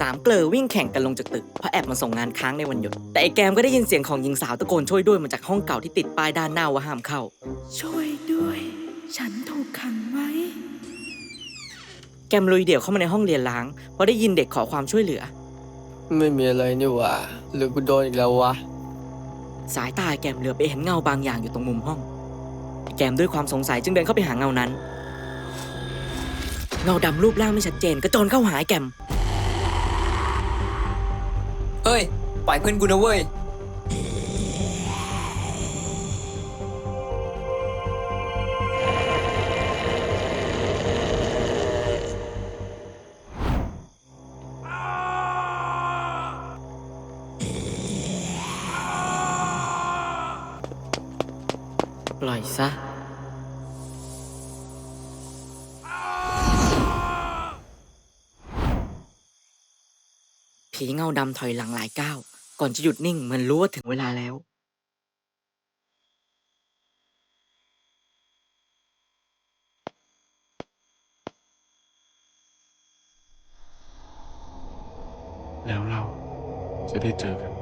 สามเกลอวิ่งแข่งกันลงจากตึกเพราะแอบมาส่งงานค้างในวันหยุด แต่ไอ้แกมก็ได้ยินเสียงของหญิงสาวตะโกนช่วยด้วยมาจากห้องเก่าที่ติดป้ายด้านหน้าว่าห้ามเข้า ช่วยด้วย ฉันถูกขังไว้ แกมลุยเดี่ยวเข้ามาในห้องเรียนล้างเพราะได้ยินเด็กขอความช่วยเหลือ ไม่มีอะไรนี่หว่าหรือกูโดนอีกแล้ววะ สายตาแกมเหลือไปเห็นเงาบางอย่างอยู่ตรงมุมห้อง แกมด้วยความสงสัยจึงเดินเข้าไปหาเงานั้น เงาดำรูปร่างไม่ชัดเจนกระโจนเข้าหาไอ้แกมเฮ้ย ปล่อยเพื่อนกูนะเว้ย ปล่อยซะีเงาดำถอยหลังหลายก้าว ก่อนจะหยุดนิ่งเหมือนรู้ว่าถึงเวลาแล้ว แล้วเราจะได้เจอกัน